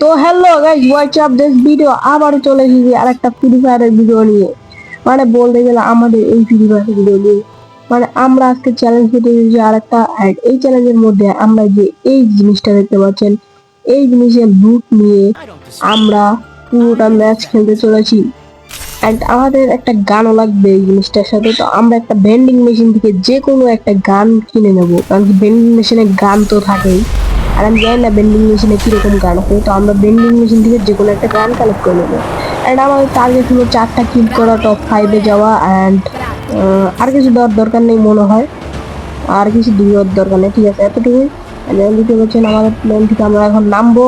তো hello guys up this video আবার চলে এসেছি আরেকটা ফ্রি ফায়ারের ভিডিও নিয়ে। মানে বলতে গেলে আমাদের এই ফ্রি ফায়ারের ভিডিও নিয়ে। মানে আমরা আজকে চ্যালেঞ্জ দিতে এসেছি আরেকটা অ্যাড এই চ্যালেঞ্জের মধ্যে আমরা যে এই জিনিসটা দেখতে পাচ্ছেন, এই জিনিসের লুট নিয়ে আমরা পুরোটা ম্যাচ খেলতে চলেছি। অ্যান্ড আমাদের একটা গানও লাগবে এই জিনিসটার সাথে। তো আমরা একটা বেন্ডিং মেশিন থেকে যে কোনো একটা গান কিনে নেব। কারণ কি বেন্ডিং মেশিনে গান তো থাকেই। আর আমি জানি না বেন্ডিং মেশিনে কীরকম গান হয়, তো আমরা বেন্ডিং মেশিন থেকে যে কোনো একটা গান কালেক্ট করে নেব। অ্যান্ড আমাদের টার্গেট হলো চারটা কিল করা টপ ফাইভে যাওয়া অ্যান্ড আর কিছু দেওয়ার দরকার নেই মনে হয়। আর কিছু দেওয়ার দরকার নেই, ঠিক আছে, এতটুকুই। Then দিতে আমাদের প্লেন থেকে আমরা এখন নামবো।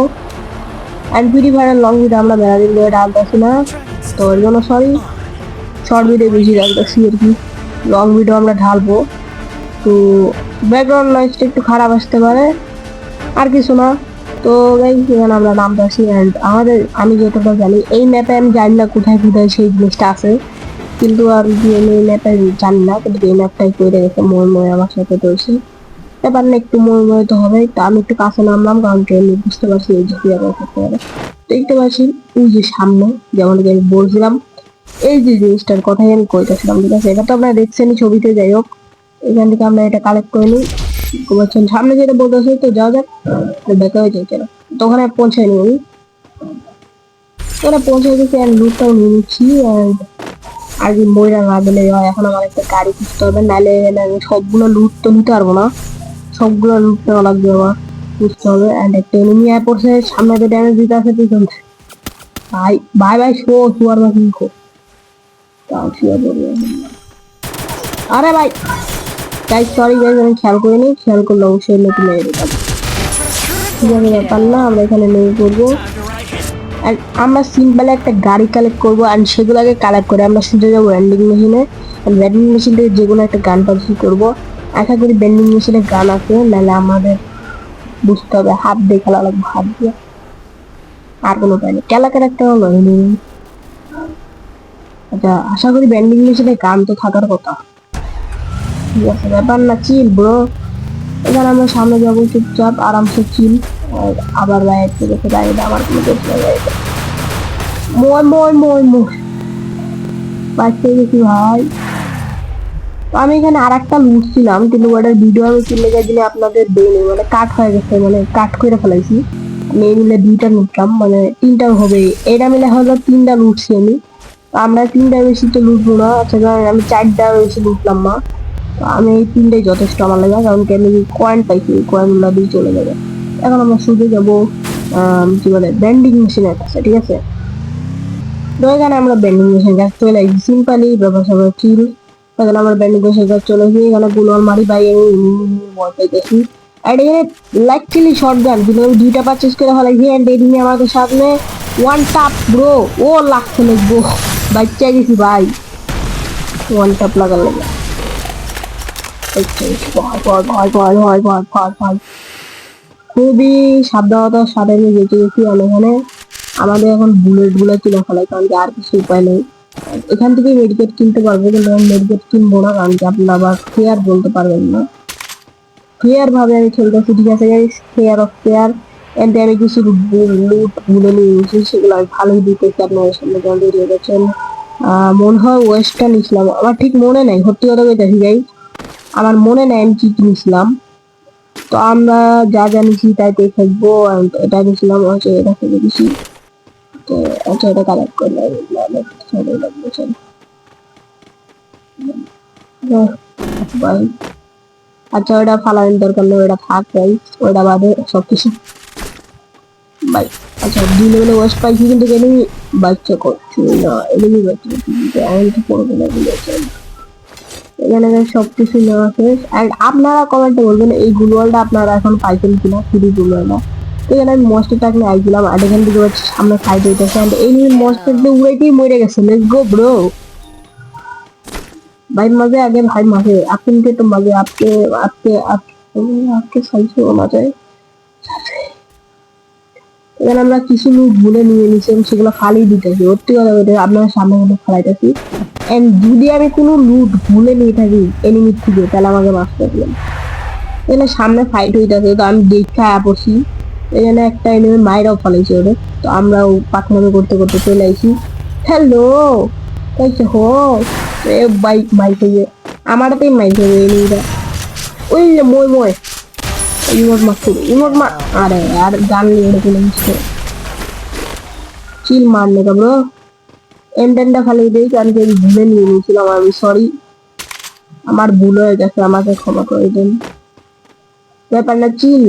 অ্যান্ড ফ্রি ফায়ারের লং ভিডিও আমরা বেড়া দিন ধরে ডালতেছি না। তো এর জন্য সরি শর্ট ভিডিও বেশি ডালতেছি আর কি। লং ভিডিও আমরা ঢালবো। তো ব্যাকগ্রাউন্ড নয়েজটা একটু খারাপ আসতে পারে। আর কিছু না। তো এখানে আমরা নামতে আসি অ্যান্ড আমাদের, আমি যতটা জানি, এই ম্যাপে আমি জানি না কোথায় কোথায় সেই জিনিসটা আছে। কিন্তু আমি এই ম্যাপে জানি না, কিন্তু এই ম্যাপটাই করে মই মই আমার সাথে রয়েছে। এবার না, একটু মই তো হবে, তো আমি একটু কাছে নামলাম, কারণ আমি বুঝতে পারছি এই যে কি আবার করতে পারে দেখতে পাচ্ছি ওই যে সামনে, যেমন আমি বলছিলাম, এই যে জিনিসটার কথাই আমি কইতেছিলাম, ঠিক আছে? এটা তো আপনারা দেখছেনই ছবিতে, যাই হোক। এখান থেকে আমরা এটা কালেক্ট করে নিই। পারছেন সামনে যেটা বলতেছে, তো যাওয়া যাক। দেখা হয়ে যায় তো ওখানে পৌঁছাই নি আমি ওখানে পৌঁছে গেছি আর লুটটাও নিয়ে নিচ্ছি, আর কি ময়রা না দিলে এখন আমার একটা গাড়ি খুঁজতে হবে নাহলে আমি সবগুলো লুট তো নিতে পারব না। সবগুলো লুট নেওয়া লাগবে আমার বুঝতে হবে। অ্যান্ড একটা এনিমি আয় পড়ছে সামনে যে ড্যামেজ দিতে আছে পিছন। ভাই ভাই ভাই, শো শুয়ার বা কিনকো তাও শুয়ার আরে ভাই! তাই সরি গাইজ আমি খেয়াল করিনি। খেয়াল করলে অবশ্যই নতুন লেগে যেতাম ঠিক ব্যাপার না, আমরা এখানে নেমে পড়ব আর আমরা সিম্পল একটা গাড়ি কালেক্ট করব আর সেগুলোকে কালেক্ট করে আমরা শুধু যাব ব্যান্ডিং মেশিনে ব্যান্ডিং মেশিন থেকে যে কোনো একটা গান পাচ্ছি করব। আশা করি ব্যান্ডিং মেশিনে গান আছে, নাহলে আমাদের বুঝতে হবে, হাত দিয়ে খেলা লাগবে, হাত দিয়ে। আর কোনো উপায় নেই। ক্যালাকের একটা হলো আচ্ছা আশা করি ব্যান্ডিং মেশিনে গান তো থাকার কথা। ঠিক আছে ব্যাপার না চিল ব্রো আমরা সামনে যাব চুপচাপ, আরামসে চিল আবার কোনো গেছি ভাই। আমি এখানে আর একটা লুটছিলাম কিন্তু ওটার ভিডিও আমি কিনলে গেছিলাম, আপনাদের দেয়নি মানে কাট হয়ে গেছে মানে কাট করে ফেলাইছি। এই মিলে দুইটা লুটলাম মানে তিনটা হবে। এটা মিলে হলো তিনটা লুটছি আমি। আমরা তিনটা বেশি তো লুটবো না আচ্ছা আমি চারটা বেশি লুটলাম না আমি এই তিনটাই যথেষ্ট আমার লাগে, কারণ কি আমি কয়েন পাইছি কয়েনগুলো দিয়ে চলে যাবে। এখন আমরা শুধু যাব কি বলে ব্যান্ডিং মেশিনের কাছে, ঠিক আছে? তো এখানে আমরা ব্যান্ডিং মেশিন কাছে চলে আসি। সিম্পলি ব্যবহার সবাই চিল। এখানে আমরা ব্যান্ডিং মেশিন কাছে চলে আসি। এখানে গুলোর মারি ভাই আমি ভয় পাইতেছি। আর এখানে লাইকলি শর্ট গান কিন্তু আমি দুইটা পারচেস করে ফেলাইছি অ্যান্ড এদিকে আমাদের সামনে ওয়ান টাপ ব্রো ও লাগছে লিখব বাচ্চা গেছি, ভাই। ওয়ান টাপ লাগার লাগে। খুবই সাবধানতার সাথে আমি বেঁচে গেছি এখানে আমাদের এখন বুলেটগুলো কিনে ফেলাই কারণ কি আর কিছু উপায় নেই এখান থেকে মেডিকেট কিনতে পারব কিন্তু আমি মেডিকেট কিনবো না কারণ কি আপনারা আবার ফেয়ার বলতে পারবেন না ফেয়ার ভাবে আমি খেলতেছি ঠিক আছে ফেয়ার অফ ফেয়ার এন্ড আমি কিছু লুটগুলো নিয়ে নিয়েছি সেগুলো আমি ভালোই দিতেছি আপনাদের সামনে যেমন বেরিয়ে গেছেন মনে হয় ওয়েস্টটা নিয়েছিলাম আমার ঠিক মনে নেই সত্যি কথা কইতেছি গাইস আমার মনে নেই আমি কি কিনেছিলাম। তো আমরা যা জানিছি তাই দিয়ে থাকব এটা নিয়েছিলাম হচ্ছে এটা ফেলে দিছি তো আচ্ছা এটা কালেক্ট করলে আচ্ছা ওটা ফালানোর দরকার নেই, ওটা থাক ভাই ওটা বাদে সব কিছু বাই আচ্ছা দুই লেভেলে ওয়েস্ট পাইছি কিন্তু এনিমি বাচ্চা করছি না এনিমি বাচ্চা আমি তো করব না বলেছে এখানে সব কিছু নেওয়া শেষ and আপনারা কমেন্টে বলবেন এই গুলওয়ালটা আপনারা এখন পাইছেন কিনা ফ্রি গুলওয়ালটা এখানে আমি মস্টারটা নিয়ে আইছিলাম আর এখান থেকে হচ্ছে সামনে ফাইট হইতেছে and এই নিয়ে মস্টার দিয়ে উড়াইতেই মরে গেছে লেটস গো ব্রো भाई मजे आगे भाई मजे अपन के तो मजे आपके आपके आपके आपके सही से होना चाहिए এখানে আমরা কিছু লুক ভুলে নিয়ে নিয়েছিলাম সেগুলো খালি দিতেছি। সত্যি কথা বলতে আপনার সামনে কিন্তু খালাইতেছি। এন্ড যদি আমি কোনো লুট ভুলে নিয়ে থাকি এনিমির থেকে, তাহলে আমাকে মাফ করবেন এখানে সামনে ফাইট হইতেছে, তো আমি দেখে আয়া পড়ছি। এখানে একটা এনিমি মায়েরাও ফলাইছে ওরে। তো আমরা ও পাখনামি করতে করতে চলে আইছি। হ্যালো কাইছে হো, এ বাইক মাইক হয়ে আমার তাই মাইক হয়ে এনিমিটা ওই মই মই। ইমোট মারছি ইমোট মার আরে, আর গান নিয়ে এরকম মার চিল মারলে কাবড়ো এমডেনটা খালি দিই, কারণ কি ভুলে নিয়ে নিয়েছিলাম, আমি সরি আমার ভুল হয়ে গেছে, আমাকে ক্ষমা করে দেন। ব্যাপার না চিল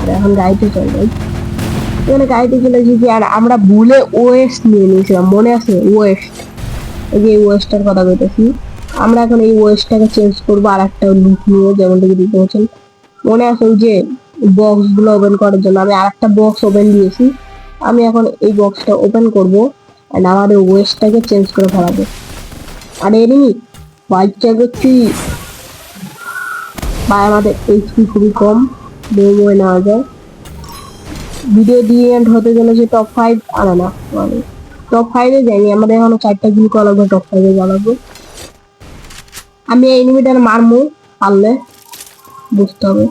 আর এখন গাইতে চল ভাই। এখানে গাইতে চলেছি যে আর আমরা ভুলে ওয়েস্ট নিয়ে নিয়েছিলাম, মনে আছে? ওয়েস্ট এই যে ওয়েস্টের কথা বলতেছি আমরা এখন এই ওয়েস্টটাকে চেঞ্জ করব আর একটা লুক নিয়ে, যেমনটা যদি বলছেন? মনে আছে ওই যে বক্সগুলো ওপেন করার জন্য। আমি আর একটা বক্স ওপেন দিয়েছি। আমি এখন এই বক্সটা ওপেন করব অ্যান্ড আমাদের ওয়েস্টটাকে চেঞ্জ করে ফেলাবো। আর এনিমি বাচ্চা করছি। বা আমাদের এইচপি খুবই কম। বই নেওয়া যায়। ভিডিও দিয়ে এন্ড হতে গেলে যে টপ ফাইভ আনে না মানে টপ ফাইভে যায়নি আমাদের এখনও চারটা কিল করা টপ ফাইভে যাওয়া আমি এই এনিমিটার মারমু, পারলে। বুঝতে হবে।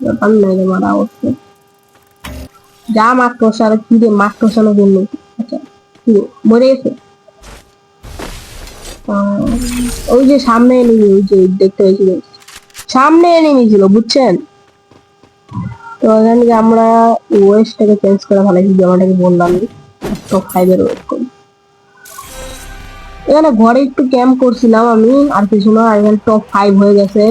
ব্যাপার নাই রে মারা অবশ্যই যা মাঠ কষার কি রে মাঠ কষানোর জন্য আচ্ছা কি মরে গেছে? ওই যে সামনে এনিমি ওই যে দেখতে পেয়েছিল সামনে এনিমি ছিল, বুঝছেন? তো এখান থেকে আমরা ওয়েস্টটাকে চেঞ্জ করে ফেলাইছি যেমনটাকে বললাম। টপ ফাইভের ওয়েস্ট করি। এখানে ঘরে একটু ক্যাম্প করছিলাম আমি, আর কিছু না, এখানে টপ ফাইভ হয়ে গেছে।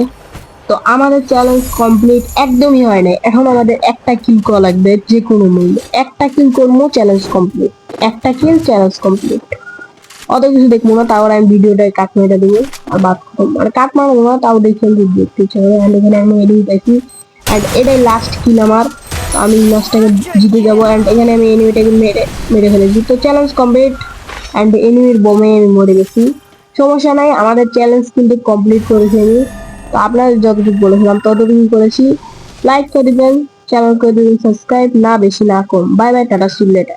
তো আমাদের চ্যালেঞ্জ কমপ্লিট একদমই হয় নাই। এখন আমাদের একটা কিল করা লাগবে যে কোনো মূল্যে। একটা কিল করব চ্যালেঞ্জ কমপ্লিট একটা কিল চ্যালেঞ্জ কমপ্লিট অত কিছু দেখব না তাও আমি ভিডিওটা কাট মেরে দেবো। আর বাদ মানে কাট মারবো না, তাও দেখে আমি দেখতে ইচ্ছা করে and এখানে আমি এডিট পাইছি অ্যান্ড এটাই লাস্ট কিল আমার। আমি ম্যাচটাকে জিতে যাব। অ্যান্ড এখানে আমি এনিমিটাকে মেরে মেরে ফেলেছি। তো চ্যালেঞ্জ কমপ্লিট অ্যান্ড এনিমির বোমে আমি মরে গেছি। সমস্যা নাই, আমাদের চ্যালেঞ্জ কিন্তু কমপ্লিট করেছি আমি। তো আপনার যতটুকু বলেছিলাম ততটুকু করেছি। লাইক করে দিবেন চ্যানেল করে দিবেন সাবস্ক্রাইব না বেশি না কম। বাই বাই টাটা সিলেটা